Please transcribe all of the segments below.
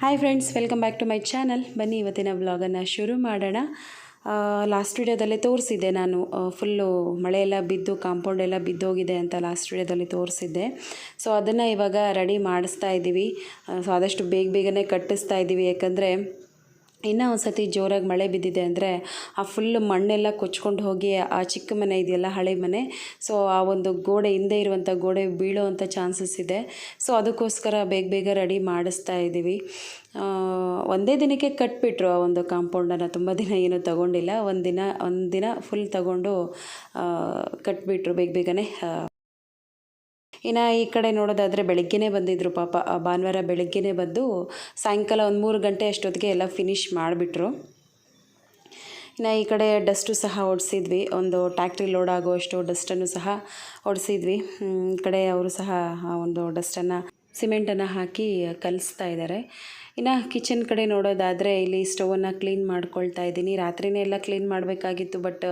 Hi friends welcome back to my channel ಬನ್ನಿ ಇವತ್ತಿನ ವ್ಲಾಗನ್ನು ಶುರು ಮಾಡೋಣ. ಲಾಸ್ಟ್ ವಿಡಿಯೋದಲ್ಲಿ ತೋರಿಸಿದ್ದೆ ನಾನು ಫುಲ್ಲು ಮಳೆಯೆಲ್ಲ ಬಿದ್ದು ಕಾಂಪೌಂಡ್ ಎಲ್ಲ ಬಿದ್ದೋಗಿದೆ ಅಂತ ಲಾಸ್ಟ್ ವಿಡಿಯೋದಲ್ಲಿ ತೋರಿಸಿದ್ದೆ. ಸೊ ಅದನ್ನು ಇವಾಗ ರೆಡಿ ಮಾಡಿಸ್ತಾ ಇದ್ದೀವಿ ಸೊ ಆದಷ್ಟು ಬೇಗ ಬೇಗನೆ ಕಟ್ಟಿಸ್ತಾ ಇದ್ದೀವಿ ಯಾಕಂದರೆ ಇನ್ನೂ ಒಂದು ಸತಿ ಜೋರಾಗಿ ಮಳೆ ಬಿದ್ದಿದೆ ಅಂದರೆ ಆ ಫುಲ್ ಮಣ್ಣೆಲ್ಲ ಕೊಚ್ಕೊಂಡು ಹೋಗಿ ಆ ಚಿಕ್ಕ ಮನೆ ಇದೆಯಲ್ಲ, ಹಳೆ ಮನೆ. ಸೊ ಆ ಒಂದು ಗೋಡೆ ಹಿಂದೆ ಇರುವಂಥ ಗೋಡೆ ಬೀಳುವಂಥ ಚಾನ್ಸಸ್ ಇದೆ. ಸೊ ಅದಕ್ಕೋಸ್ಕರ ಬೇಗ ಬೇಗ ರೆಡಿ ಮಾಡಿಸ್ತಾ ಇದ್ದೀವಿ. ಒಂದೇ ದಿನಕ್ಕೆ ಕಟ್ಬಿಟ್ರು ಆ ಒಂದು ಕಾಂಪೌಂಡನ್ನು ತುಂಬ ದಿನ ಏನೂ ತಗೊಂಡಿಲ್ಲ. ಒಂದು ದಿನ ಒಂದು ದಿನ ಫುಲ್ ತಗೊಂಡು ಕಟ್ಬಿಟ್ರು ಬೇಗ ಬೇಗನೆ. ಇನ್ನು ಈ ಕಡೆ ನೋಡೋದಾದರೆ ಬೆಳಗ್ಗೆನೇ ಬಂದಿದ್ದರು ಪಾಪ ಭಾನುವಾರ ಬೆಳಗ್ಗೆನೇ ಬಂದು ಸಾಯಂಕಾಲ ಒಂದು ಮೂರು ಗಂಟೆ ಅಷ್ಟೊತ್ತಿಗೆ ಎಲ್ಲ ಫಿನಿಷ್ ಮಾಡಿಬಿಟ್ರು. ಇನ್ನು ಈ ಕಡೆ ಡಸ್ಟು ಸಹ ಓಡಿಸಿದ್ವಿ ಒಂದು ಟ್ಯಾಕ್ಟ್ರಿ ಲೋಡ್ ಆಗುವಷ್ಟು ಡಸ್ಟನ್ನು ಸಹ ಓಡಿಸಿದ್ವಿ ಈ ಕಡೆ ಅವರು ಸಹ ಒಂದು ಡಸ್ಟನ್ನು ಸಿಮೆಂಟನ್ನು ಹಾಕಿ ಕಲಿಸ್ತಾ ಇದ್ದಾರೆ ಇನ್ನು ಕಿಚನ್ ಕಡೆ ನೋಡೋದಾದರೆ ಇಲ್ಲಿ ಸ್ಟವನ್ನು ಕ್ಲೀನ್ ಮಾಡ್ಕೊಳ್ತಾ ಇದ್ದೀನಿ. ರಾತ್ರಿನೇ ಎಲ್ಲ ಕ್ಲೀನ್ ಮಾಡಬೇಕಾಗಿತ್ತು ಬಟ್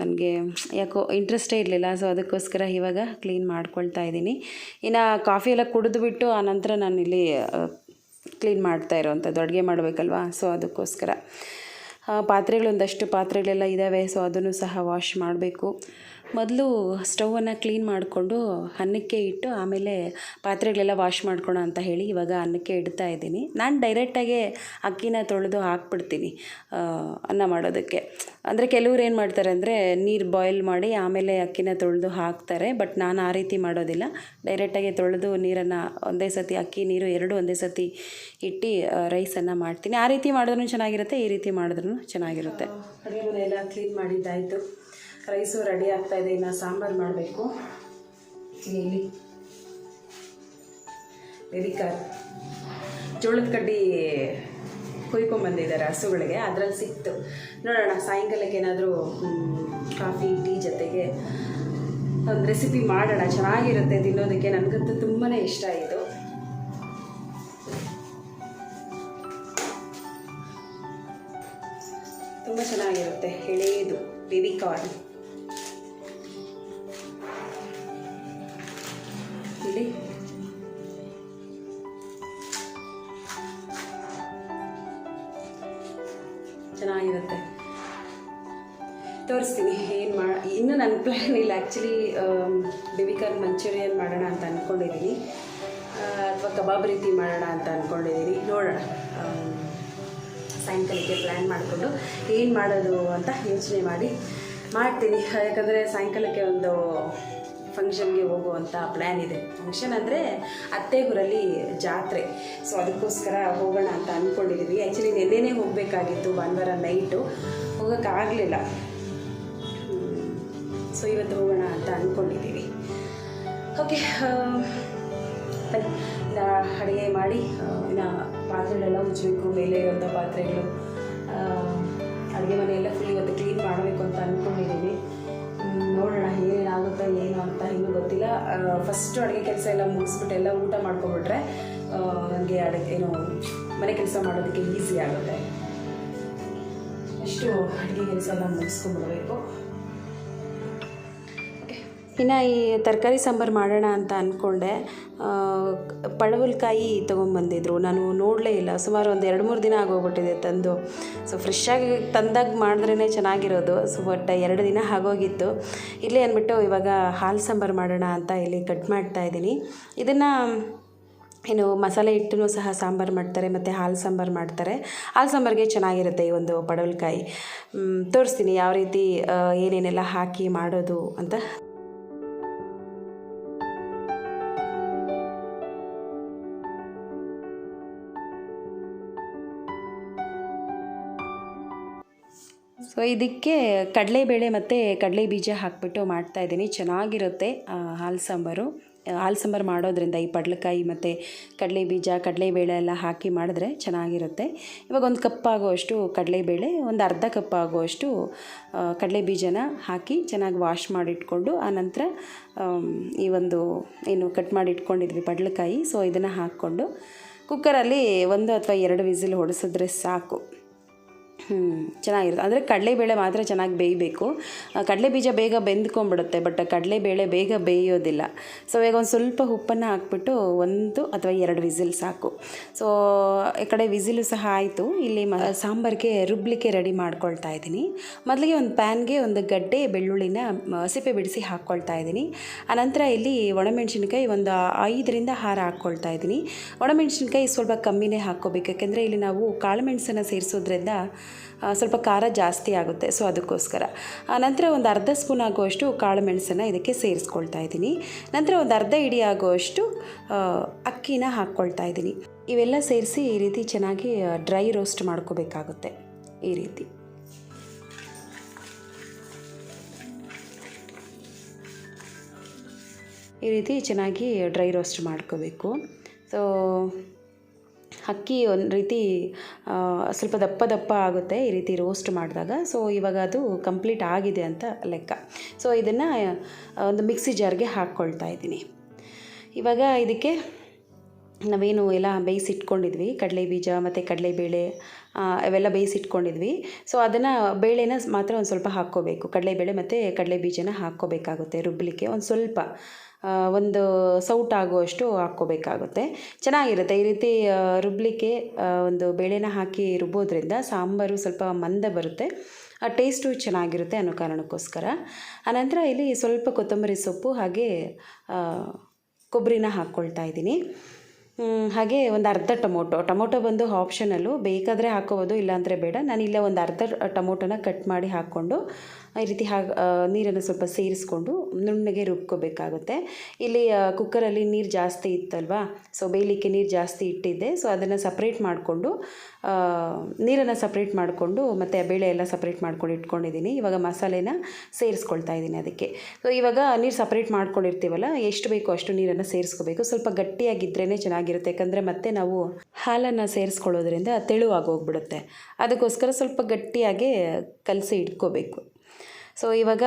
ನನಗೆ ಯಾಕೋ ಇಂಟ್ರೆಸ್ಟೇ ಇರಲಿಲ್ಲ ಸೊ ಅದಕ್ಕೋಸ್ಕರ ಇವಾಗ ಕ್ಲೀನ್ ಮಾಡ್ಕೊಳ್ತಾ ಇದ್ದೀನಿ. ಇನ್ನು ಕಾಫಿ ಎಲ್ಲ ಕುಡಿದ್ಬಿಟ್ಟು ಆನಂತರ ನಾನು ಇಲ್ಲಿ ಕ್ಲೀನ್ ಮಾಡ್ತಾ ಇರೋವಂಥದ್ದು, ಅಡುಗೆ ಮಾಡಬೇಕಲ್ವಾ? ಸೊ ಅದಕ್ಕೋಸ್ಕರ ಪಾತ್ರೆಗಳೊಂದಷ್ಟು ಪಾತ್ರೆಗಳೆಲ್ಲ ಇದ್ದಾವೆ ಸೊ ಅದನ್ನು ಸಹ ವಾಶ್ ಮಾಡಬೇಕು. ಮೊದಲು ಸ್ಟೌವನ್ನು ಕ್ಲೀನ್ ಮಾಡಿಕೊಂಡು ಅನ್ನಕ್ಕೆ ಇಟ್ಟು ಆಮೇಲೆ ಪಾತ್ರೆಗಳೆಲ್ಲ ವಾಶ್ ಮಾಡ್ಕೊಳ ಅಂತ ಹೇಳಿ ಇವಾಗ ಅನ್ನಕ್ಕೆ ಇಡ್ತಾ ಇದ್ದೀನಿ. ನಾನು ಡೈರೆಕ್ಟಾಗೆ ಅಕ್ಕಿನ ತೊಳೆದು ಹಾಕ್ಬಿಡ್ತೀನಿ ಅನ್ನ ಮಾಡೋದಕ್ಕೆ. ಅಂದರೆ ಕೆಲವ್ರು ಏನು ಮಾಡ್ತಾರೆ ಅಂದರೆ ನೀರು ಬಾಯ್ಲ್ ಮಾಡಿ ಆಮೇಲೆ ಅಕ್ಕಿನ ತೊಳೆದು ಹಾಕ್ತಾರೆ ಬಟ್ ನಾನು ಆ ರೀತಿ ಮಾಡೋದಿಲ್ಲ. ಡೈರೆಕ್ಟಾಗಿ ತೊಳೆದು ನೀರನ್ನು ಒಂದೇ ಸತಿ, ಅಕ್ಕಿ ನೀರು ಎರಡು ಒಂದೇ ಸತಿ ಇಟ್ಟು ರೈಸನ್ನು ಮಾಡ್ತೀನಿ. ಆ ರೀತಿ ಮಾಡಿದ್ರೂ ಚೆನ್ನಾಗಿರುತ್ತೆ, ಈ ರೀತಿ ಮಾಡಿದ್ರೂ ಚೆನ್ನಾಗಿರುತ್ತೆ. ಅಡುಗೆ ಎಲ್ಲ ಕ್ಲೀನ್ ಮಾಡಿದ್ದಾಯಿತು. ರೈಸು ರೆಡಿ ಆಗ್ತಾ ಇದೆ, ಇನ್ನು ಸಾಂಬಾರು ಮಾಡಬೇಕು. ಇಲ್ಲಿ ಎದಿಕಾರ್ ಜೋಳದ ಕಡ್ಡಿ ಕುಯ್ಕೊಂಬಂದಿದ್ದಾರೆ ಹಸುಗಳಿಗೆ, ಅದರಲ್ಲಿ ಸಿಕ್ತು. ನೋಡೋಣ, ಸಾಯಂಕಾಲಕ್ಕೆ ಏನಾದರೂ ಕಾಫಿ, ಟೀ ಜೊತೆಗೆ ಒಂದು ರೆಸಿಪಿ ಮಾಡೋಣ. ಚೆನ್ನಾಗಿರುತ್ತೆ, ತಿನ್ನೋದಕ್ಕೆ ನನಗಂತೂ ತುಂಬಾ ಇಷ್ಟ ಇದು. ತುಂಬ ಚೆನ್ನಾಗಿರುತ್ತೆ ಎಳೆಯದು ಬೇಬಿ ಕಾರ್ನ್. ನನ್ನ ಪ್ಲ್ಯಾನ್ ಇಲ್ಲ. ಆ್ಯಕ್ಚುಲಿ ಬೇಬಿಕಾರ್ನ್ ಮಂಚೂರಿಯನ್ ಮಾಡೋಣ ಅಂತ ಅಂದ್ಕೊಂಡಿದ್ದೀನಿ ಅಥವಾ ಕಬಾಬ್ ರೀತಿ ಮಾಡೋಣ ಅಂತ ಅಂದ್ಕೊಂಡಿದ್ದೀನಿ ನೋಡೋಣ. ಆಮ್, ಸಾಯಂಕಾಲಕ್ಕೆ ಪ್ಲ್ಯಾನ್ ಮಾಡಿಕೊಂಡು ಏನು ಮಾಡೋದು ಅಂತ ಯೋಚನೆ ಮಾಡಿ ಮಾಡ್ತೀನಿ. ಯಾಕಂದರೆ ಸಾಯಂಕಾಲಕ್ಕೆ ಒಂದು ಫಂಕ್ಷನ್ಗೆ ಹೋಗುವಂಥ ಪ್ಲ್ಯಾನ್ ಇದೆ. ಫಂಕ್ಷನ್ ಅಂದರೆ ಅತ್ತೆಗೂರಲ್ಲಿ ಜಾತ್ರೆ. ಸೊ ಅದಕ್ಕೋಸ್ಕರ ಹೋಗೋಣ ಅಂತ ಅಂದ್ಕೊಂಡಿದ್ದೀವಿ ಆ್ಯಕ್ಚುಲಿ ನೆನ್ನೆನೇ ಹೋಗಬೇಕಾಗಿತ್ತು ಭಾನುವಾರ ನೈಟು ಹೋಗೋಕ್ಕಾಗಲಿಲ್ಲ. ಸೊ ಇವತ್ತು ಹೋಗೋಣ ಅಂತ ಅಂದ್ಕೊಂಡಿದ್ದೀವಿ ಓಕೆ ಅಡುಗೆ ಮಾಡಿ ಇನ್ನು ಪಾತ್ರೆಗಳೆಲ್ಲ ಉಜ್ಜಬೇಕು ಮೇಲೆ ಇರೋಂಥ ಪಾತ್ರೆಗಳು. ಅಡುಗೆ ಮನೆಯೆಲ್ಲ ಫುಲ್ ಇವತ್ತು ಕ್ಲೀನ್ ಮಾಡಬೇಕು ಅಂತ ಅಂದ್ಕೊಂಡಿದ್ದೀವಿ ನೋಡೋಣ ಏನಾಗುತ್ತೋ ಏನು ಅಂತ ಇನ್ನೂ ಗೊತ್ತಿಲ್ಲ. ಫಸ್ಟು ಅಡುಗೆ ಕೆಲಸ ಎಲ್ಲ ಮುಗಿಸ್ಬಿಟ್ಟು ಎಲ್ಲ ಊಟ ಮಾಡ್ಕೊಬಿಟ್ರೆ ನನಗೆ ಅಡುಗೆ ಏನು ಮನೆ ಕೆಲಸ ಮಾಡೋದಕ್ಕೆ ಈಸಿ ಆಗುತ್ತೆ. ಅಷ್ಟು ಅಡುಗೆ ಕೆಲಸ ಎಲ್ಲ ಮುಗಿಸ್ಕೊಂಡ್ಬಿಡ್ಬೇಕು. ಇನ್ನು ಈ ತರಕಾರಿ ಸಾಂಬಾರು ಮಾಡೋಣ ಅಂತ ಅಂದ್ಕೊಂಡೆ ಪಡವಲಕಾಯಿ ತೊಗೊಂಬಂದಿದ್ರು. ನಾನು ನೋಡಲೇ ಇಲ್ಲ. ಸುಮಾರು ಒಂದು ಎರಡು ಮೂರು ದಿನ ಆಗೋಗ್ಬಿಟ್ಟಿದೆ ತಂದು. ಸೊ ಫ್ರೆಶ್ಶಾಗಿ ತಂದಾಗ ಮಾಡಿದ್ರೇ ಚೆನ್ನಾಗಿರೋದು. ಸೊ ಬಟ್ ಎರಡು ದಿನ ಆಗೋಗಿತ್ತು. ಇಲ್ಲಿ ಅಂದ್ಬಿಟ್ಟು ಇವಾಗ ಹಾಲು ಸಾಂಬಾರು ಮಾಡೋಣ ಅಂತ ಇಲ್ಲಿ ಕಟ್ ಮಾಡ್ತಾ ಇದ್ದೀನಿ. ಇದನ್ನು ಏನು ಮಸಾಲೆ ಹಿಟ್ಟನ್ನು ಸಹ ಸಾಂಬಾರು ಮಾಡ್ತಾರೆ, ಮತ್ತು ಹಾಲು ಸಾಂಬಾರು ಮಾಡ್ತಾರೆ. ಹಾಲು ಸಾಂಬಾರಿಗೆ ಚೆನ್ನಾಗಿರುತ್ತೆ ಈ ಒಂದು ಪಡವಲಕಾಯಿ. ತೋರಿಸ್ತೀನಿ ಯಾವ ರೀತಿ ಏನೇನೆಲ್ಲ ಹಾಕಿ ಮಾಡೋದು ಅಂತ. ಸೊ ಇದಕ್ಕೆ ಕಡಲೆಬೇಳೆ ಮತ್ತು ಕಡಲೆ ಬೀಜ ಹಾಕಿಬಿಟ್ಟು ಮಾಡ್ತಾಯಿದ್ದೀನಿ ಚೆನ್ನಾಗಿರುತ್ತೆ ಹಾಲು ಸಾಂಬಾರು. ಹಾಲು ಸಾಂಬಾರು ಮಾಡೋದ್ರಿಂದ ಈ ಪಡ್ಲಕಾಯಿ ಮತ್ತು ಕಡಲೆ ಬೀಜ, ಕಡಲೆಬೇಳೆ ಎಲ್ಲ ಹಾಕಿ ಮಾಡಿದ್ರೆ ಚೆನ್ನಾಗಿರುತ್ತೆ. ಇವಾಗ ಒಂದು ಕಪ್ ಆಗುವಷ್ಟು ಕಡಲೆಬೇಳೆ, ಒಂದು ಅರ್ಧ ಕಪ್ ಆಗುವಷ್ಟು ಕಡಲೆ ಬೀಜನ ಹಾಕಿ ಚೆನ್ನಾಗಿ ವಾಶ್ ಮಾಡಿಟ್ಕೊಂಡು ಆನಂತರ ಈ ಒಂದು ಏನು ಕಟ್ ಮಾಡಿ ಇಟ್ಕೊಂಡಿದ್ವಿ ಪಡ್ಲಕಾಯಿ. ಸೊ ಇದನ್ನು ಹಾಕ್ಕೊಂಡು ಕುಕ್ಕರಲ್ಲಿ ಒಂದು ಅಥವಾ ಎರಡು ವಿಸಿಲ್ ಹೊಡೆಸಿದ್ರೆ ಸಾಕು. ಹ್ಞೂ ಚೆನ್ನಾಗಿರುತ್ತೆ. ಅಂದರೆ ಕಡಲೆಬೇಳೆ ಮಾತ್ರ ಚೆನ್ನಾಗಿ ಬೇಯಬೇಕು. ಕಡಲೆ ಬೀಜ ಬೇಗ ಬೆಂದ್ಕೊಂಡ್ಬಿಡುತ್ತೆ ಬಟ್ ಕಡಲೆಬೇಳೆ ಬೇಗ ಬೇಯೋದಿಲ್ಲ. ಸೊ ಈಗ ಒಂದು ಸ್ವಲ್ಪ ಉಪ್ಪನ್ನು ಹಾಕ್ಬಿಟ್ಟು ಒಂದು ಅಥವಾ ಎರಡು ವಿಸಿಲ್ ಸಾಕು. ಸೊ ಈ ಕಡೆ ವಿಸಿಲು ಸಹ ಆಯಿತು. ಇಲ್ಲಿ ಮ, ಸಾಂಬಾರಿಗೆ ರುಬ್ಲಿಕ್ಕೆ ರೆಡಿ ಮಾಡ್ಕೊಳ್ತಾ ಇದ್ದೀನಿ. ಮೊದಲಿಗೆ ಒಂದು ಪ್ಯಾನ್ಗೆ ಒಂದು ಗಡ್ಡೆ ಬೆಳ್ಳುಳ್ಳಿನ ಸಿಪ್ಪೆ ಬಿಡಿಸಿ ಹಾಕ್ಕೊಳ್ತಾ ಇದ್ದೀನಿ. ಆನಂತರ ಇಲ್ಲಿ ಒಣಮೆಣಸಿನ್ಕಾಯಿ ಒಂದು ಐದರಿಂದ ಹಾರ ಹಾಕ್ಕೊಳ್ತಾ ಇದ್ದೀನಿ. ಒಣಮೆಣಸಿನ್ಕಾಯಿ ಸ್ವಲ್ಪ ಕಮ್ಮಿನೇ ಹಾಕ್ಕೋಬೇಕು. ಯಾಕೆಂದರೆ ಇಲ್ಲಿ ನಾವು ಕಾಳು ಮೆಣಸನ್ನು ಸೇರಿಸೋದ್ರಿಂದ ಸ್ವಲ್ಪ ಖಾರ ಜಾಸ್ತಿ ಆಗುತ್ತೆ. ಸೊ ಅದಕ್ಕೋಸ್ಕರ. ನಂತರ ಒಂದು ಅರ್ಧ ಸ್ಪೂನ್ ಆಗುವಷ್ಟು ಕಾಳು ಮೆಣಸನ್ನು ಇದಕ್ಕೆ ಸೇರಿಸ್ಕೊಳ್ತಾ ಇದ್ದೀನಿ. ನಂತರ ಒಂದು ಅರ್ಧ ಇಡಿ ಆಗುವಷ್ಟು ಅಕ್ಕಿನ ಹಾಕ್ಕೊಳ್ತಾ ಇದ್ದೀನಿ. ಇವೆಲ್ಲ ಸೇರಿಸಿ ಈ ರೀತಿ ಚೆನ್ನಾಗಿ ಡ್ರೈ ರೋಸ್ಟ್ ಮಾಡ್ಕೋಬೇಕಾಗುತ್ತೆ. ಈ ರೀತಿ. ಈ ರೀತಿ ಚೆನ್ನಾಗಿ ಡ್ರೈ ರೋಸ್ಟ್ ಮಾಡ್ಕೋಬೇಕು. ಸೊ ಅಕ್ಕಿ ಒಂದು ರೀತಿ ಸ್ವಲ್ಪ ದಪ್ಪ ದಪ್ಪ ಆಗುತ್ತೆ ಈ ರೀತಿ ರೋಸ್ಟ್ ಮಾಡಿದಾಗ. ಸೊ ಇವಾಗ ಅದು ಕಂಪ್ಲೀಟ್ ಆಗಿದೆ ಅಂತ ಲೆಕ್ಕ. ಸೊ ಇದನ್ನು ಒಂದು ಮಿಕ್ಸಿ ಜಾರ್ಗೆ ಹಾಕ್ಕೊಳ್ತಾ ಇದ್ದೀನಿ. ಇವಾಗ ಇದಕ್ಕೆ ನಾವೇನು ಎಲ್ಲ ಬೇಯಿಸಿಟ್ಕೊಂಡಿದ್ವಿ ಕಡಲೆ ಬೀಜ ಮತ್ತು ಕಡಲೆಬೇಳೆ ಬೇಳೆ ಅವೆಲ್ಲ ಬೇಯಿಸಿಟ್ಕೊಂಡಿದ್ವಿ ಸೊ ಅದನ್ನು ಬೇಳೆನ ಮಾತ್ರ ಒಂದು ಸ್ವಲ್ಪ ಹಾಕ್ಕೋಬೇಕು. ಕಡಲೆಬೇಳೆ ಮತ್ತು ಕಡಲೆ ಬೀಜನ ಹಾಕ್ಕೋಬೇಕಾಗುತ್ತೆ ರುಬ್ಬಲಿಕ್ಕೆ ಒಂದು ಸ್ವಲ್ಪ ಒಂದು ಸೌಟ್ ಆಗುವಷ್ಟು ಹಾಕ್ಕೋಬೇಕಾಗುತ್ತೆ. ಚೆನ್ನಾಗಿರುತ್ತೆ. ಈ ರೀತಿ ರುಬ್ಬಲಿಕ್ಕೆ ಒಂದು ಬೇಳೆನ ಹಾಕಿ ರುಬ್ಬೋದ್ರಿಂದ ಸಾಂಬಾರು ಸ್ವಲ್ಪ ಮಂದ ಬರುತ್ತೆ. ಆ ಟೇಸ್ಟು ಚೆನ್ನಾಗಿರುತ್ತೆ ಅನ್ನೋ ಕಾರಣಕ್ಕೋಸ್ಕರ. ಆನಂತರ ಇಲ್ಲಿ ಸ್ವಲ್ಪ ಕೊತ್ತಂಬರಿ ಸೊಪ್ಪು ಹಾಗೆ ಕೊಬ್ಬರಿನ ಹಾಕ್ಕೊಳ್ತಾ ಇದ್ದೀನಿ. ಹಾಗೆ ಒಂದು ಅರ್ಧ ಟೊಮೊಟೊ. ಟೊಮೊಟೊ ಬಂದು ಆಪ್ಷನಲ್ಲು. ಬೇಕಾದರೆ ಹಾಕೋಬೋದು, ಇಲ್ಲಾಂದರೆ ಬೇಡ. ನಾನು ಇಲ್ಲೇ ಒಂದು ಅರ್ಧ ಟೊಮೊಟೊನ ಕಟ್ ಮಾಡಿ ಹಾಕ್ಕೊಂಡು ಈ ರೀತಿ ಹಾಗೆ ನೀರನ್ನು ಸ್ವಲ್ಪ ಸೇರಿಸ್ಕೊಂಡು ನುಣ್ಣಗೆ ರುಬ್ಕೋಬೇಕಾಗುತ್ತೆ. ಇಲ್ಲಿ ಕುಕ್ಕರಲ್ಲಿ ನೀರು ಜಾಸ್ತಿ ಇತ್ತಲ್ವಾ? ಸೊ ಬೇಯಲಿಕ್ಕೆ ನೀರು ಜಾಸ್ತಿ ಇಟ್ಟಿದ್ದೆ. ಸೊ ಅದನ್ನು ಸಪ್ರೇಟ್ ಮಾಡಿಕೊಂಡು ನೀರನ್ನು ಸಪ್ರೇಟ್ ಮಾಡಿಕೊಂಡು ಮತ್ತು ಬೇಳೆ ಎಲ್ಲ ಸಪ್ರೇಟ್ ಮಾಡ್ಕೊಂಡು ಇಟ್ಕೊಂಡಿದ್ದೀನಿ. ಇವಾಗ ಮಸಾಲೆನ ಸೇರಿಸ್ಕೊಳ್ತಾ ಇದ್ದೀನಿ ಅದಕ್ಕೆ. ಸೊ ಇವಾಗ ನೀರು ಸಪ್ರೇಟ್ ಮಾಡ್ಕೊಂಡಿರ್ತೀವಲ್ಲ, ಎಷ್ಟು ಬೇಕೋ ಅಷ್ಟು ನೀರನ್ನು ಸೇರಿಸ್ಕೋಬೇಕು. ಸ್ವಲ್ಪ ಗಟ್ಟಿಯಾಗಿದ್ರೇ ಚೆನ್ನಾಗಿರುತ್ತೆ. ಯಾಕಂದರೆ ಮತ್ತೆ ನಾವು ಹಾಲನ್ನು ಸೇರಿಸ್ಕೊಳ್ಳೋದ್ರಿಂದ ತೆಳುವಾಗಿ ಹೋಗ್ಬಿಡುತ್ತೆ. ಅದಕ್ಕೋಸ್ಕರ ಸ್ವಲ್ಪ ಗಟ್ಟಿಯಾಗಿ ಕಲಸಿ ಇಟ್ಕೋಬೇಕು. ಸೊ ಇವಾಗ,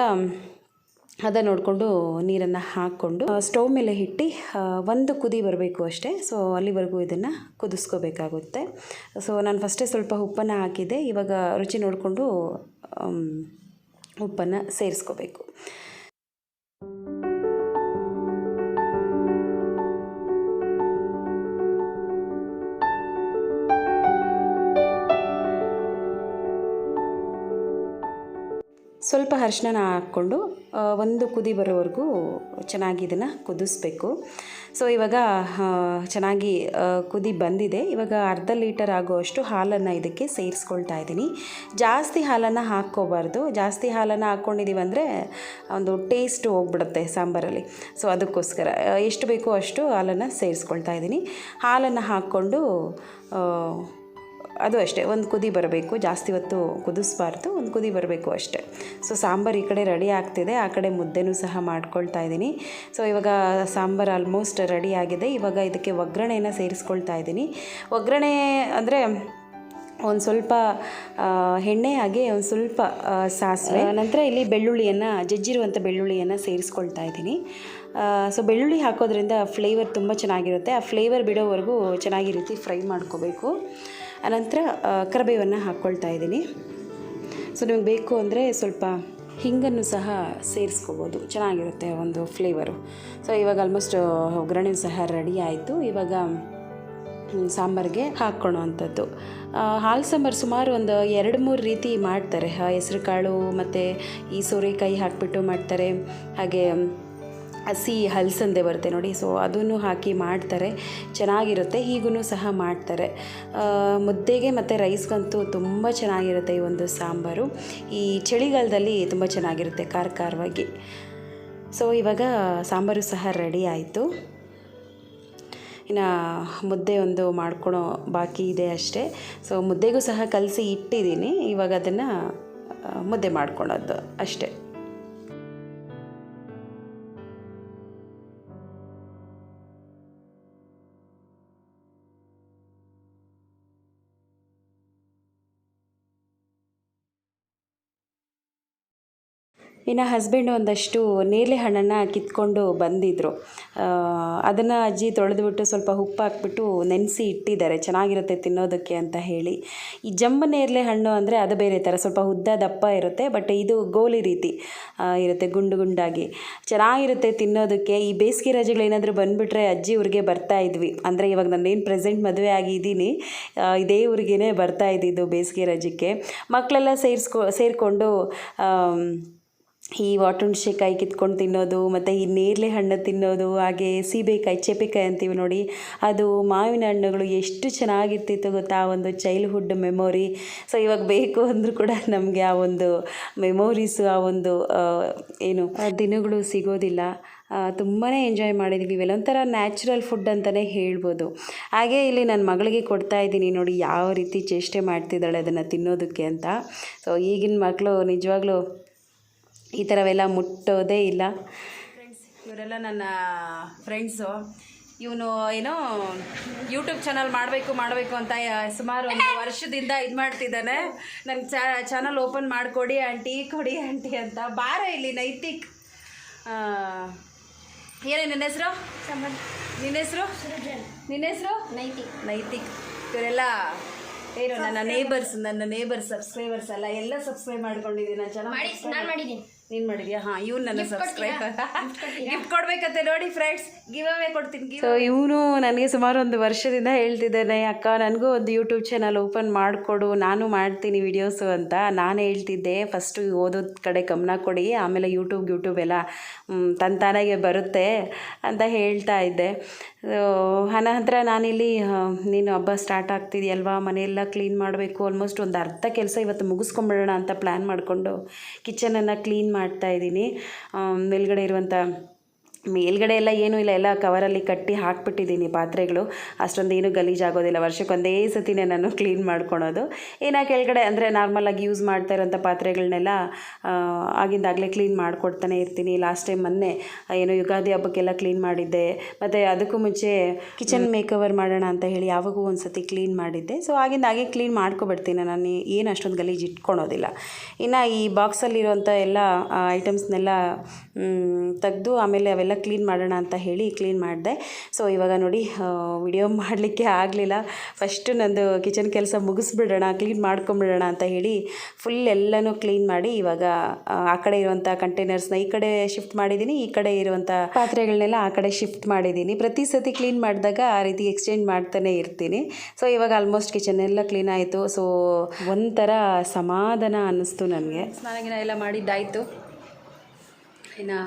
ಅದ ನೋಡಿಕೊಂಡು ನೀರನ್ನು ಹಾಕ್ಕೊಂಡು ಸ್ಟವ್ ಮೇಲೆ ಇಟ್ಟು ಒಂದು ಕುದಿ ಬರಬೇಕು ಅಷ್ಟೇ. ಸೊ ಅಲ್ಲಿವರೆಗೂ ಇದನ್ನು ಕುದಿಸ್ಕೋಬೇಕಾಗುತ್ತೆ. ಸೊ ನಾನು ಫಸ್ಟೇ ಸ್ವಲ್ಪ ಉಪ್ಪನ್ನು ಹಾಕಿದ್ದೆ. ಇವಾಗ ರುಚಿ ನೋಡಿಕೊಂಡು ಉಪ್ಪನ್ನು ಸೇರಿಸ್ಕೋಬೇಕು. ಸ್ವಲ್ಪ ಅರ್ಶಿನ ಹಾಕ್ಕೊಂಡು ಒಂದು ಕುದಿ ಬರೋವರೆಗೂ ಚೆನ್ನಾಗಿ ಇದನ್ನು ಕುದಿಸ್ಬೇಕು. ಸೊ ಇವಾಗ ಚೆನ್ನಾಗಿ ಕುದಿ ಬಂದಿದೆ. ಇವಾಗ ಅರ್ಧ ಲೀಟರ್ ಆಗುವಷ್ಟು ಹಾಲನ್ನು ಇದಕ್ಕೆ ಸೇರಿಸ್ಕೊಳ್ತಾ ಇದ್ದೀನಿ. ಜಾಸ್ತಿ ಹಾಲನ್ನು ಹಾಕ್ಕೋಬಾರ್ದು. ಜಾಸ್ತಿ ಹಾಲನ್ನು ಹಾಕ್ಕೊಂಡಿದ್ದೀವಿ ಅಂದರೆ ಒಂದು ಟೇಸ್ಟ್ ಹೋಗ್ಬಿಡುತ್ತೆ ಸಾಂಬಾರಲ್ಲಿ. ಸೊ ಅದಕ್ಕೋಸ್ಕರ ಎಷ್ಟು ಬೇಕೋ ಅಷ್ಟು ಹಾಲನ್ನು ಸೇರಿಸ್ಕೊಳ್ತಾ ಇದ್ದೀನಿ. ಹಾಲನ್ನು ಹಾಕ್ಕೊಂಡು ಅದು ಅಷ್ಟೇ, ಒಂದು ಕುದಿ ಬರಬೇಕು, ಜಾಸ್ತಿ ಹೊತ್ತು ಕುದಿಸ್ಬಾರ್ದು, ಒಂದು ಕುದಿ ಬರಬೇಕು ಅಷ್ಟೇ. ಸೊ ಸಾಂಬಾರು ಈ ಕಡೆ ರೆಡಿ ಆಗ್ತಿದೆ, ಆ ಕಡೆ ಮುದ್ದೆನೂ ಸಹ ಮಾಡ್ಕೊಳ್ತಾ ಇದ್ದೀನಿ. ಸೊ ಇವಾಗ ಸಾಂಬಾರು ಆಲ್ಮೋಸ್ಟ್ ರೆಡಿ ಆಗಿದೆ. ಇವಾಗ ಇದಕ್ಕೆ ಒಗ್ಗರಣೆಯನ್ನು ಸೇರಿಸ್ಕೊಳ್ತಾ ಇದ್ದೀನಿ. ಒಗ್ಗರಣೆ ಅಂದರೆ ಒಂದು ಸ್ವಲ್ಪ ಎಣ್ಣೆ ಹಾಗೆ ಒಂದು ಸ್ವಲ್ಪ ಸಾಸಿವೆ. ನಂತರ ಇಲ್ಲಿ ಬೆಳ್ಳುಳ್ಳಿಯನ್ನು ಜಜ್ಜಿರುವಂಥ ಬೆಳ್ಳುಳ್ಳಿಯನ್ನು ಸೇರಿಸ್ಕೊಳ್ತಾ ಇದ್ದೀನಿ. ಸೊ ಬೆಳ್ಳುಳ್ಳಿ ಹಾಕೋದ್ರಿಂದ ಫ್ಲೇವರ್ ತುಂಬ ಚೆನ್ನಾಗಿರುತ್ತೆ. ಆ ಫ್ಲೇವರ್ ಬಿಡೋವರೆಗೂ ಚೆನ್ನಾಗಿ ರೀತಿ ಫ್ರೈ ಮಾಡ್ಕೋಬೇಕು. ಅನಂತರ ಕರಿಬೇವನ್ನು ಹಾಕ್ಕೊಳ್ತಾ ಇದ್ದೀನಿ. ಸೊ ನಿಮಗೆ ಬೇಕು ಅಂದರೆ ಸ್ವಲ್ಪ ಹಿಂಗನ್ನು ಸಹ ಸೇರಿಸ್ಕೋಬೋದು. ಚೆನ್ನಾಗಿರುತ್ತೆ ಒಂದು ಫ್ಲೇವರು ಸೊ ಇವಾಗ ಆಲ್ಮೋಸ್ಟ್ ಒಗ್ಗರಣೆ ಸಹ ರೆಡಿ ಆಯಿತು. ಇವಾಗ ಸಾಂಬಾರಿಗೆ ಹಾಕ್ಕೊಳ್ಳೋ ಅಂಥದ್ದು. ಹಾಲು ಸಾಂಬಾರು ಸುಮಾರು ಒಂದು ಎರಡು ಮೂರು ರೀತಿ ಮಾಡ್ತಾರೆ. ಹೆಸರು ಕಾಳು ಮತ್ತು ಈ ಸೋರೆಕಾಯಿ ಹಾಕಿಬಿಟ್ಟು ಮಾಡ್ತಾರೆ. ಹಾಗೆ ಹಸಿ ಹಲಸಂದೆ ಬರುತ್ತೆ ನೋಡಿ. ಸೊ ಅದನ್ನು ಹಾಕಿ ಮಾಡ್ತಾರೆ. ಚೆನ್ನಾಗಿರುತ್ತೆ. ಹೀಗೂ ಸಹ ಮಾಡ್ತಾರೆ. ಮುದ್ದೆಗೆ ಮತ್ತು ರೈಸ್ಗಂತೂ ತುಂಬ ಚೆನ್ನಾಗಿರುತ್ತೆ ಈ ಒಂದು ಸಾಂಬಾರು. ಈ ಚಳಿಗಾಲದಲ್ಲಿ ತುಂಬ ಚೆನ್ನಾಗಿರುತ್ತೆ ಖಾರ ಖಾರವಾಗಿ. ಸೊ ಇವಾಗ ಸಾಂಬಾರು ಸಹ ರೆಡಿ ಆಯಿತು. ಇನ್ನು ಮುದ್ದೆ ಒಂದು ಮಾಡ್ಕೊಳೋ ಬಾಕಿ ಇದೆ ಅಷ್ಟೇ. ಸೊ ಮುದ್ದೆಗೂ ಸಹ ಕಲಸಿ ಇಟ್ಟಿದ್ದೀನಿ. ಇವಾಗ ಅದನ್ನು ಮುದ್ದೆ ಮಾಡ್ಕೊಳೋದು ಅಷ್ಟೇ. ಇನ್ನು ಹಸ್ಬೆಂಡ್ ಒಂದಷ್ಟು ನೇರಳೆ ಹಣ್ಣನ್ನು ಕಿತ್ಕೊಂಡು ಬಂದಿದ್ದರು ಅದನ್ನು ಅಜ್ಜಿ ತೊಳೆದುಬಿಟ್ಟು ಸ್ವಲ್ಪ ಉಪ್ಪು ಹಾಕ್ಬಿಟ್ಟು ನೆನೆಸಿ ಇಟ್ಟಿದ್ದಾರೆ. ಚೆನ್ನಾಗಿರುತ್ತೆ ತಿನ್ನೋದಕ್ಕೆ ಅಂತ ಹೇಳಿ. ಈ ಜಂಬ ನೇರಳೆ ಹಣ್ಣು ಅಂದರೆ ಅದು ಬೇರೆ ಥರ ಸ್ವಲ್ಪ ಉದ್ದ ದಪ್ಪ ಇರುತ್ತೆ ಬಟ್ ಇದು ಗೋಲಿ ರೀತಿ ಇರುತ್ತೆ ಗುಂಡು ಗುಂಡಾಗಿ. ಚೆನ್ನಾಗಿರುತ್ತೆ ತಿನ್ನೋದಕ್ಕೆ. ಈ ಬೇಸಿಗೆ ರಜೆಗಳು ಏನಾದರೂ ಬಂದುಬಿಟ್ರೆ ಅಜ್ಜಿ ಊರಿಗೆ ಬರ್ತಾ ಇದ್ವಿ. ಅಂದರೆ ಇವಾಗ ನಾನೇನು ಪ್ರೆಸೆಂಟ್ ಮದುವೆ ಆಗಿದ್ದೀನಿ ಇದೇ ಊರಿಗೇ ಬರ್ತಾ ಇದ್ದಿದ್ದು ಬೇಸಿಗೆ ರಜಕ್ಕೆ ಮಕ್ಕಳೆಲ್ಲ ಸೇರಿಸ್ಕೊ, ಸೇರಿಕೊಂಡು ಈ ವಾಟುಣ್ಸೆಕಾಯಿ ಕಿತ್ಕೊಂಡು ತಿನ್ನೋದು, ಮತ್ತು ಈ ನೇರಳೆ ಹಣ್ಣು ತಿನ್ನೋದು, ಹಾಗೆ ಸೀಬೆಕಾಯಿ ಚೇಪೆಕಾಯಿ ಅಂತೀವಿ ನೋಡಿ. ಅದು ಮಾವಿನ ಹಣ್ಣುಗಳು ಎಷ್ಟು ಚೆನ್ನಾಗಿರ್ತಿತ್ತು ಗೊತ್ತಾ? ಆ ಒಂದು ಚೈಲ್ಡ್ಹುಡ್ ಮೆಮೊರಿ ಸೊ ಇವಾಗ ಬೇಕು ಅಂದರೂ ಕೂಡ ನಮಗೆ ಆ ಒಂದು ಮೆಮೊರೀಸು ಆ ಒಂದು ಏನು ದಿನಗಳು ಸಿಗೋದಿಲ್ಲ. ತುಂಬಾ ಎಂಜಾಯ್ ಮಾಡಿದ್ವಿ. ಇವೆಲ್ಲ ಒಂಥರ ನ್ಯಾಚುರಲ್ ಫುಡ್ ಅಂತಲೇ ಹೇಳ್ಬೋದು. ಹಾಗೆ ಇಲ್ಲಿ ನನ್ನ ಮಗಳಿಗೆ ಕೊಡ್ತಾ ಇದ್ದೀನಿ ನೋಡಿ, ಯಾವ ರೀತಿ ಚೇಷ್ಟೆ ಮಾಡ್ತಿದ್ದಾಳೆ ಅದನ್ನು ತಿನ್ನೋದಕ್ಕೆ ಅಂತ. ಸೊ ಈಗಿನ ಮಕ್ಕಳು ನಿಜವಾಗ್ಲೂ ಈ ಥರವೆಲ್ಲ ಮುಟ್ಟೋದೇ ಇಲ್ಲ. ಫ್ರೆಂಡ್ಸ್ ಇವರೆಲ್ಲ ನನ್ನ ಫ್ರೆಂಡ್ಸು ಇವನು ಏನೋ ಯೂಟ್ಯೂಬ್ ಚಾನಲ್ ಮಾಡಬೇಕು ಮಾಡಬೇಕು ಅಂತ ಸುಮಾರು ಒಂದು ವರ್ಷದಿಂದ ಇದು ಮಾಡ್ತಿದ್ದಾನೆ. ನನಗೆ ಚಾನಲ್ ಓಪನ್ ಮಾಡಿಕೊಡಿ ಆಂಟಿ ಕೊಡಿ ಆಂಟಿ ಅಂತ. ಬಾರ ಇಲ್ಲಿ ನೈತಿಕ್. ಏನೇ ನಿನ್ನ ಹೆಸರು? ನಿನ್ನ ಹೆಸರು? ನಿನ್ನ ಹೆಸರು? ನೈತಿಕ್. ನೈತಿಕ್. ಇವರೆಲ್ಲ ಏನು ನನ್ನ ನೇಬರ್ಸ್ ನನ್ನ ನೇಬರ್ಸ್ ಸಬ್ಸ್ಕ್ರೈಬರ್ಸ್ ಎಲ್ಲ ಎಲ್ಲ ಸಬ್ಸ್ಕ್ರೈಬ್ ಮಾಡ್ಕೊಂಡಿದ್ದೀನಿ. ನಾನು ಮಾಡಿ ಚೆನ್ನಾಗಿ ನಾನು ಮಾಡಿದ್ದೀನಿ. ನೀನು ಮಾಡಿದ್ಯಾ? ಹಾ ಇವ್ನು ನನ್ನ? ಗಿಫ್ಟ್ ಕೊಡ್ಬೇಕಂತೆ ನೋಡಿ ಫ್ರೆಂಡ್ಸ್ ಗಿವ್ ಅವೇ ಕೊಡ್ತೀನಿ ಸೊ ಇವನು ನನಗೆ ಸುಮಾರು ಒಂದು ವರ್ಷದಿಂದ ಹೇಳ್ತಿದ್ದಾನೆ ಅಕ್ಕ ನನಗೂ ಒಂದು ಯೂಟ್ಯೂಬ್ ಚಾನಲ್ ಓಪನ್ ಮಾಡಿಕೊಡು ನಾನು ಮಾಡ್ತೀನಿ ವಿಡಿಯೋಸು ಅಂತ ನಾನು ಹೇಳ್ತಿದ್ದೆ. ಫಸ್ಟು ಓದೋದ್ ಕಡೆ ಗಮನ ಕೊಡಿ ಆಮೇಲೆ ಯೂಟ್ಯೂಬ್ ಯೂಟ್ಯೂಬ್ ಎಲ್ಲ ತಂತಾನಾಗೆ ಬರುತ್ತೆ ಅಂತ ಹೇಳ್ತಾ ಇದ್ದೆ. ಅನಂತರ ನಾನಿಲ್ಲಿ ನೀನು ಹಬ್ಬ ಸ್ಟಾರ್ಟ್ ಆಗ್ತಿದೆಯಲ್ವಾ? ಮನೆಯೆಲ್ಲ ಕ್ಲೀನ್ ಮಾಡಬೇಕು. ಆಲ್ಮೋಸ್ಟ್ ಒಂದು ಅರ್ಧ ಕೆಲಸ ಇವತ್ತು ಮುಗಿಸ್ಕೊಂಬಿಡೋಣ ಅಂತ ಪ್ಲ್ಯಾನ್ ಮಾಡಿಕೊಂಡು ಕಿಚನನ್ನು ಕ್ಲೀನ್ ಮಾಡ್ತಾ ಇದ್ದೀನಿ. ಮೇಲ್ಗಡೆ ಇರುವಂಥ ಮೇಲ್ಗಡೆ ಎಲ್ಲ ಏನೂ ಇಲ್ಲ ಎಲ್ಲ ಕವರಲ್ಲಿ ಕಟ್ಟಿ ಹಾಕ್ಬಿಟ್ಟಿದ್ದೀನಿ ಪಾತ್ರೆಗಳು. ಅಷ್ಟೊಂದು ಏನೂ ಗಲೀಜಾಗೋದಿಲ್ಲ ವರ್ಷಕ್ಕೊಂದೇ ಸತಿನೇ ನಾನು ಕ್ಲೀನ್ ಮಾಡ್ಕೊಳೋದು. ಏನೋ ಕೆಳಗಡೆ ಅಂದರೆ ನಾರ್ಮಲಾಗಿ ಯೂಸ್ ಮಾಡ್ತಾ ಇರೋಂಥ ಪಾತ್ರೆಗಳನ್ನೆಲ್ಲ ಆಗಿಂದಾಗಲೇ ಕ್ಲೀನ್ ಮಾಡಿಕೊಡ್ತಾನೆ ಇರ್ತೀನಿ. ಲಾಸ್ಟ್ ಟೈಮ್ ಮೊನ್ನೆ ಏನು ಯುಗಾದಿ ಹಬ್ಬಕ್ಕೆಲ್ಲ ಕ್ಲೀನ್ ಮಾಡಿದ್ದೆ. ಮತ್ತು ಅದಕ್ಕೂ ಮುಂಚೆ ಕಿಚನ್ ಮೇಕವರ್ ಮಾಡೋಣ ಅಂತ ಹೇಳಿ ಯಾವಾಗೂ ಒಂದು ಸತಿ ಕ್ಲೀನ್ ಮಾಡಿದ್ದೆ. ಸೊ ಆಗಿಂದಾಗೆ ಕ್ಲೀನ್ ಮಾಡ್ಕೊಬಿಡ್ತೀನಿ. ನಾನು ಏನು ಅಷ್ಟೊಂದು ಗಲೀಜು ಇಟ್ಕೊಳೋದಿಲ್ಲ. ಇನ್ನು ಈ ಬಾಕ್ಸಲ್ಲಿರುವಂಥ ಎಲ್ಲ ಐಟಮ್ಸ್ನೆಲ್ಲ ತೆಗೆದು ಆಮೇಲೆ ಅವೆಲ್ಲ ಕ್ಲೀನ್ ಮಾಡೋಣ ಅಂತ ಹೇಳಿ ಕ್ಲೀನ್ ಮಾಡಿದೆ. ಸೊ ಇವಾಗ ನೋಡಿ ವಿಡಿಯೋ ಮಾಡಲಿಕ್ಕೆ ಆಗಲಿಲ್ಲ. ಫಸ್ಟು ನಂದು ಕಿಚನ್ ಕೆಲಸ ಮುಗಿಸ್ಬಿಡೋಣ ಕ್ಲೀನ್ ಮಾಡ್ಕೊಂಬಿಡೋಣ ಅಂತ ಹೇಳಿ ಫುಲ್ ಎಲ್ಲನೂ ಕ್ಲೀನ್ ಮಾಡಿ ಇವಾಗ ಆ, ಕಡೆ ಇರುವಂಥ ಕಂಟೈನರ್ಸ್ನ ಈ ಕಡೆ ಶಿಫ್ಟ್ ಮಾಡಿದ್ದೀನಿ ಈ ಕಡೆ ಇರುವಂಥ ಪಾತ್ರೆಗಳನ್ನೆಲ್ಲ ಆ ಕಡೆ ಶಿಫ್ಟ್ ಮಾಡಿದ್ದೀನಿ ಪ್ರತಿ ಸತಿ ಕ್ಲೀನ್ ಮಾಡಿದಾಗ ಆ ರೀತಿ ಎಕ್ಸ್ಚೇಂಜ್ ಮಾಡ್ತಾನೆ ಇರ್ತೀನಿ. ಸೊ ಇವಾಗ ಆಲ್ಮೋಸ್ಟ್ ಕಿಚನ್ ಎಲ್ಲ ಕ್ಲೀನ್ ಆಯಿತು. ಸೊ ಒಂಥರ ಸಮಾಧಾನ ಅನ್ನಿಸ್ತು ನನಗೆ. ಸ್ನಾನಗಿನ ಎಲ್ಲ ಮಾಡಿದ್ದಾಯಿತು. ಇನ್ನು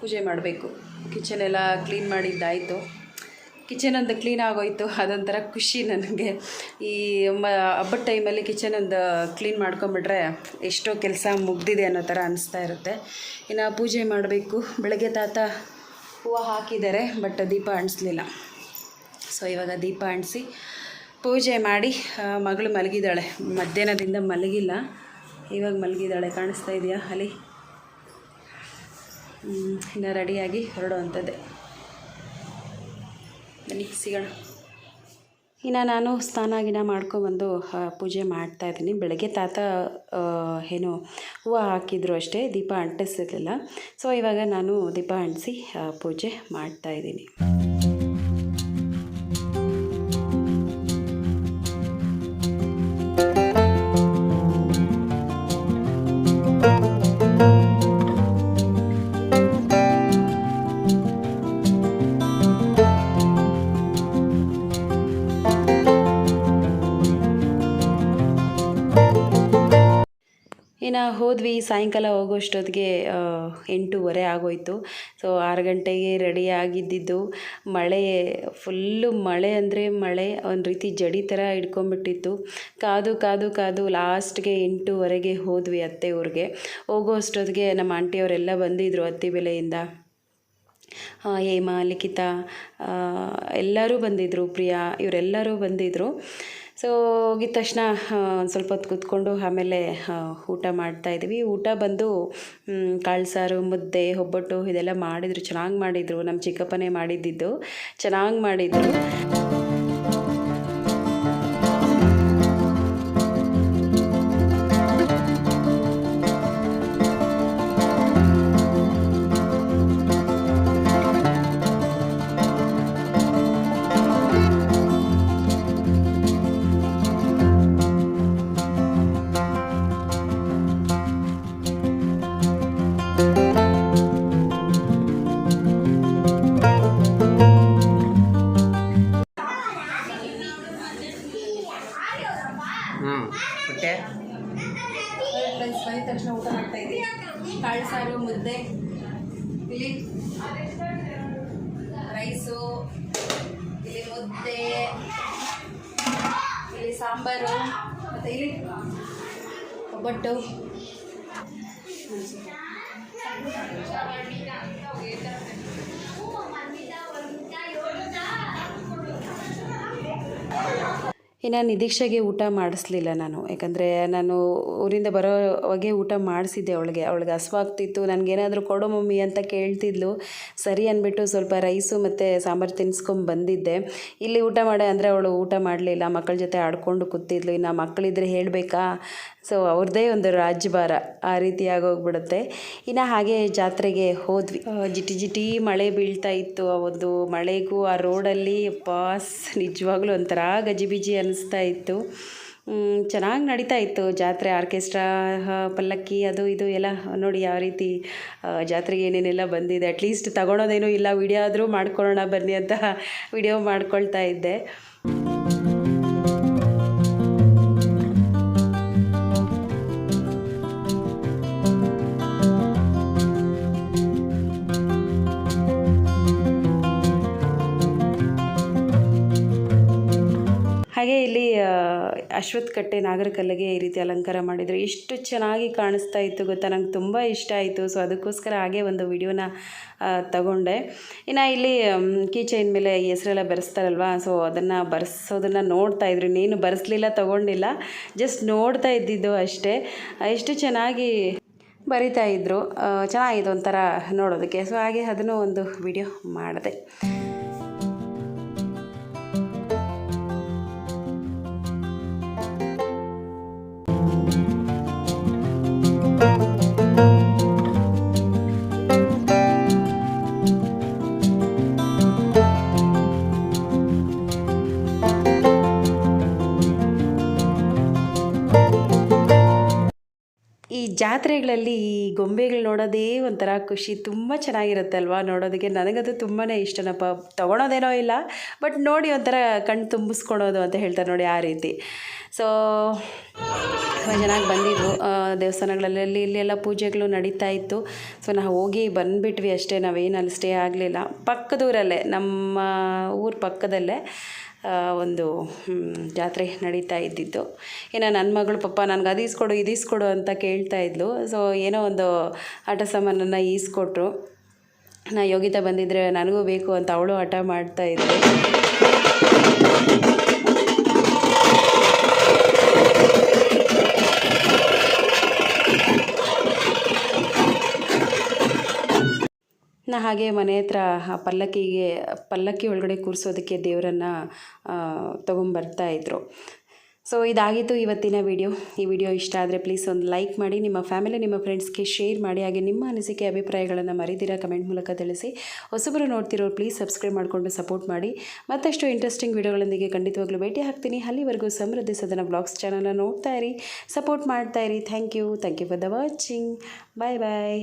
ಪೂಜೆ ಮಾಡಬೇಕು. ಕಿಚನ್ ಎಲ್ಲ ಕ್ಲೀನ್ ಮಾಡಿದ್ದಾಯಿತು. ಕಿಚನ್ ಒಂದು ಕ್ಲೀನ್ ಆಗೋಯ್ತು. ಅದೊಂಥರ ಖುಷಿ ನನಗೆ. ಈ ಮ, ಹಬ್ಬದ ಟೈಮಲ್ಲಿ ಕಿಚನ್ ಒಂದು ಕ್ಲೀನ್ ಮಾಡ್ಕೊಂಬಿಟ್ರೆ ಎಷ್ಟೋ ಕೆಲಸ ಮುಗ್ದಿದೆ ಅನ್ನೋ ಥರ ಅನಿಸ್ತಾ ಇರುತ್ತೆ. ಇನ್ನು ಪೂಜೆ ಮಾಡಬೇಕು. ಬೆಳಗ್ಗೆ ತಾತ ಹೂವು ಹಾಕಿದ್ದಾರೆ, ಬಟ್ ದೀಪ ಅಂಟಿಸ್ಲಿಲ್ಲ. ಸೊ, ಇವಾಗ ದೀಪ ಅಂಟಿಸಿ ಪೂಜೆ ಮಾಡಿ ಮಗಳು ಮಲಗಿದ್ದಾಳೆ. ಮಧ್ಯಾಹ್ನದಿಂದ ಮಲಗಿಲ್ಲ. ಇವಾಗ ಮಲಗಿದ್ದಾಳೆ. ಕಾಣಿಸ್ತಾ ಇದೆಯಾ ಅಲ್ಲಿ ಇನ್ನು ರೆಡಿಯಾಗಿ ಹೊರಡುವಂಥದ್ದೇ ಬನ್ನಿ, ಸಿಗೋಣ. ಇನ್ನು ನಾನು ಸ್ನಾನ ಗಿನ ಮಾಡ್ಕೊಬಂದು ಪೂಜೆ ಮಾಡ್ತಾ ಇದ್ದೀನಿ. ಬೆಳಗ್ಗೆ ತಾತ ಏನು, ಹೂವು ಹಾಕಿದ್ರು ಅಷ್ಟೇ, ದೀಪ ಅಂಟಿಸಿರಲಿಲ್ಲ ಸೊ ಇವಾಗ ನಾನು ದೀಪ ಅಂಟಿಸಿ ಪೂಜೆ ಮಾಡ್ತಾ ಇನ್ನು ಹೋದ್ವಿ, ಸಾಯಂಕಾಲ ಹೋಗೋಷ್ಟೊತ್ತಿಗೆ ಎಂಟೂವರೆ ಆಗೋಯ್ತು. ಸೊ ಆರು ಗಂಟೆಗೆ ರೆಡಿ ಆಗಿದ್ದಿದ್ದು. ಮಳೆ ಫುಲ್ಲು ಮಳೆ ಅಂದರೆ ಮಳೆ, ಒಂದು ರೀತಿ ಜಡಿ ಥರ ಹಿಡ್ಕೊಂಬಿಟ್ಟಿತ್ತು ಕಾದು ಕಾದು ಕಾದು ಲಾಸ್ಟ್ಗೆ ಎಂಟೂವರೆಗೆ ಹೋದ್ವಿ ಅತ್ತೆ ಊರಿಗೆ. ಹೋಗೋ ಅಷ್ಟೊತ್ತಿಗೆ ನಮ್ಮ ಆಂಟಿಯವರೆಲ್ಲ ಬಂದಿದ್ದರು ಅತ್ತಿ ಬೆಲೆಯಿಂದ. ಹೇಮಾ ಲಿಖಿತಾ ಎಲ್ಲರೂ ಬಂದಿದ್ದರು ಪ್ರಿಯಾ, ಇವರೆಲ್ಲರೂ ಬಂದಿದ್ದರು ಸೊ ಹೋಗಿದ ತಕ್ಷಣ ಒಂದು ಸ್ವಲ್ಪ ಹೊತ್ತು ಕೂತ್ಕೊಂಡು ಆಮೇಲೆ ಊಟ ಊಟ ಮಾಡ್ತಾಯಿದ್ವಿ ಊಟ ಬಂದು ಕಾಳು ಸಾರು, ಮುದ್ದೆ, ಒಬ್ಬಟ್ಟು, ಇದೆಲ್ಲ ಮಾಡಿದರು. ಚೆನ್ನಾಗಿ ಮಾಡಿದರು. ನಮ್ಮ ಚಿಕ್ಕಪ್ಪನೇ ಮಾಡಿದ್ದಿದ್ದು. ಚೆನ್ನಾಗಿ ಮಾಡಿದರು. ಇಲ್ಲಿ ಸಾಂಬಾರು ಮತ್ತು ಇಲ್ಲಿ ಒಬ್ಬಟ್ಟು ಇನ್ನು ನಿರೀಕ್ಷೆಗೆ ಊಟ ಮಾಡಿಸ್ಲಿಲ್ಲ ನಾನು. ಯಾಕಂದರೆ ನಾನು ಊರಿಂದ ಬರೋವಾಗೆ ಊಟ ಮಾಡಿಸಿದ್ದೆ ಅವಳಿಗೆ. ಅವಳಿಗೆ ಹಸ್ವಾಗ್ತಿತ್ತು. ನನಗೇನಾದರೂ ಕೊಡು ಮಮ್ಮಿ ಅಂತ ಕೇಳ್ತಿದ್ಲು. ಸರಿ ಅಂದ್ಬಿಟ್ಟು ಸ್ವಲ್ಪ ರೈಸು ಮತ್ತು ಸಾಂಬಾರು ತಿನ್ಸ್ಕೊಂಡು ಬಂದಿದ್ದೆ. ಇಲ್ಲಿ ಊಟ ಮಾಡೆ ಅಂದರೆ ಅವಳು ಊಟ ಮಾಡಲಿಲ್ಲ. ಮಕ್ಕಳ ಜೊತೆ ಆಡ್ಕೊಂಡು ಕೂತಿದ್ಲು. ಇನ್ನು ಮಕ್ಕಳಿದ್ರೆ ಹೇಳಬೇಕಾ? ಸೊ ಅವ್ರದ್ದೇ ಒಂದು ರಾಜ್ಯಭಾರ ಆ ರೀತಿ ಆಗೋಗ್ಬಿಡುತ್ತೆ. ಇನ್ನು ಹಾಗೆ ಜಾತ್ರೆಗೆ ಹೋದ್ವಿ. ಜಿಟಿ ಜಿಟಿ ಮಳೆ ಬೀಳ್ತಾ ಇತ್ತು. ಆ ಒಂದು ಮಳೆಗೂ ಆ ರೋಡಲ್ಲಿ ಪಾಸ್ ನಿಜವಾಗ್ಲೂ ಒಂಥರ ಗಜಿಬಿಜಿ ಅನ್ನಿಸ್ತಾ ಇತ್ತು. ಚೆನ್ನಾಗಿ ನಡೀತಾ ಇತ್ತು ಜಾತ್ರೆ. ಆರ್ಕೆಸ್ಟ್ರಾ ಪಲ್ಲಕ್ಕಿ, ಅದು ಇದು ಎಲ್ಲ ನೋಡಿ ಯಾವ ರೀತಿ ಜಾತ್ರೆಗೆ ಏನೇನೆಲ್ಲ ಬಂದಿದೆ. ಅಟ್ಲೀಸ್ಟ್ ತಗೊಳೋದೇನೂ ಇಲ್ಲ. ವಿಡಿಯೋ ಆದರೂ ಮಾಡ್ಕೊಳ್ಳೋಣ ಬನ್ನಿ ಅಂತ ವಿಡಿಯೋ ಮಾಡ್ಕೊಳ್ತಾ ಇದ್ದೆ. ಹಾಗೆ ಇಲ್ಲಿ ಅಶ್ವಥ್ ಕಟ್ಟೆ ನಾಗರಕಲ್ಲಿಗೆ ಈ ರೀತಿ ಅಲಂಕಾರ ಮಾಡಿದರು. ಎಷ್ಟು ಚೆನ್ನಾಗಿ ಕಾಣಿಸ್ತಾ ಇತ್ತು ಗೊತ್ತಾ? ನಂಗೆ ತುಂಬ ಇಷ್ಟ ಆಯಿತು. ಸೊ ಅದಕ್ಕೋಸ್ಕರ ಹಾಗೆ ಒಂದು ವಿಡಿಯೋನ ತಗೊಂಡೆ. ಇನ್ನು ಇಲ್ಲಿ ಕೀ ಚೈನ್ ಮೇಲೆ ಹೆಸರೆಲ್ಲ ಬರೆಸ್ತಾರಲ್ವ? ಸೊ ಅದನ್ನು ಬರೆಸೋದನ್ನು ನೋಡ್ತಾ ಇದ್ರು. ನೀನು ಬರೆಸ್ಲಿಲ್ಲ ತಗೊಂಡಿಲ್ಲ. ಜಸ್ಟ್ ನೋಡ್ತಾ ಇದ್ದಿದ್ದು ಅಷ್ಟೇ. ಎಷ್ಟು ಚೆನ್ನಾಗಿ ಬರಿತಾ ಇದ್ರು. ಆ, ಚೆನ್ನಾಗಿದೆ ಒಂಥರ ನೋಡೋದಕ್ಕೆ. ಸೊ ಹಾಗೆ ಅದನ್ನು ಒಂದು ವಿಡಿಯೋ ಮಾಡಿದೆ. ಜಾತ್ರೆಗಳಲ್ಲಿ ಈ ಗೊಂಬೆಗಳು ನೋಡೋದೇ ಒಂಥರ ಖುಷಿ. ತುಂಬ ಚೆನ್ನಾಗಿರುತ್ತೆ ಅಲ್ವಾ ನೋಡೋದಕ್ಕೆ? ನನಗದು ತುಂಬಾ ಇಷ್ಟನಪ್ಪ. ತೊಗೊಳೋದೇನೋ ಇಲ್ಲ, ಬಟ್ ನೋಡಿ ಒಂಥರ ಕಣ್ಣು ತುಂಬಿಸ್ಕೊಳೋದು ಅಂತ ಹೇಳ್ತಾರೆ ನೋಡಿ ಆ ರೀತಿ. ಸೊ ತುಂಬ ಚೆನ್ನಾಗಿ ಬಂದಿದ್ವು. ದೇವಸ್ಥಾನಗಳಲ್ಲಿ ಇಲ್ಲಿ ಎಲ್ಲ ಪೂಜೆಗಳು ನಡೀತಾ ಇತ್ತು. ಸೊ ನಾವು ಹೋಗಿ ಬಂದುಬಿಟ್ವಿ ಅಷ್ಟೇ. ನಾವೇನು ಅಲ್ಲಿ ಸ್ಟೇ ಆಗಲಿಲ್ಲ. ಪಕ್ಕದೂರಲ್ಲೇ, ನಮ್ಮ ಊರ ಪಕ್ಕದಲ್ಲೇ. ಒಂದು ಜಾತ್ರೆ ನಡೀತಾ ಇದ್ದಿದ್ದು. ಇನ್ನು ನನ್ನ ಮಗಳು ಪಪ್ಪ ನನಗೆ ಅದು ಈಸ್ಕೊಡು, ಇದು ಈಸ್ಕೊಡು ಅಂತ ಕೇಳ್ತಾ ಇದ್ಲು. ಸೊ ಏನೋ ಒಂದು ಆಟ ಸಾಮಾನನ್ನು ಈಸ್ಕೊಟ್ರು. ನಾ ಯೋಗಿತಾ ಬಂದಿದ್ದರೆ ನನಗೂ ಬೇಕು ಅಂತ ಅವಳು ಹಠ ಮಾಡ್ತಾ ಹಾಗೆ ಮನೆ ಹತ್ರ ಪಲ್ಲಕ್ಕಿಗೆ, ಪಲ್ಲಕ್ಕಿ ಒಳಗಡೆ ಕೂರಿಸೋದಕ್ಕೆ ದೇವರನ್ನು ತೊಗೊಂಬರ್ತಾ ಇದ್ರು. ಸೊ ಇದಾಗಿತ್ತು ಇವತ್ತಿನ ವಿಡಿಯೋ ಈ ವಿಡಿಯೋ ಇಷ್ಟ ಆದರೆ ಪ್ಲೀಸ್ ಒಂದು ಲೈಕ್ ಮಾಡಿ, ನಿಮ್ಮ ಫ್ಯಾಮಿಲಿ ನಿಮ್ಮ ಫ್ರೆಂಡ್ಸ್ಗೆ ಶೇರ್ ಮಾಡಿ, ಹಾಗೆ ನಿಮ್ಮ ಅನಿಸಿಕೆ, ಅಭಿಪ್ರಾಯಗಳನ್ನು ಮರಿದಿರ ಕಮೆಂಟ್ ಮೂಲಕ ತಿಳಿಸಿ. ಹೊಸಬರು ನೋಡ್ತಿರೋರು ಪ್ಲೀಸ್ ಸಬ್ಸ್ಕ್ರೈಬ್ ಮಾಡಿಕೊಂಡು ಸಪೋರ್ಟ್ ಮಾಡಿ. ಮತ್ತಷ್ಟು ಇಂಟ್ರೆಸ್ಟಿಂಗ್ ವಿಡಿಯೋಗಳೊಂದಿಗೆ ಖಂಡಿತವಾಗ್ಲೂ ಭೇಟಿ ಹಾಕ್ತೀನಿ ಅಲ್ಲಿವರೆಗೂ ಸಮೃದ್ಧಿ ಸದನ ಬ್ಲಾಗ್ಸ್ ಚಾನಲ್ನ ನೋಡ್ತಾ ಇರಿ. ಸಪೋರ್ಟ್ ಮಾಡ್ತಾ ಇರಿ. Thank you thank you for the watching bye bye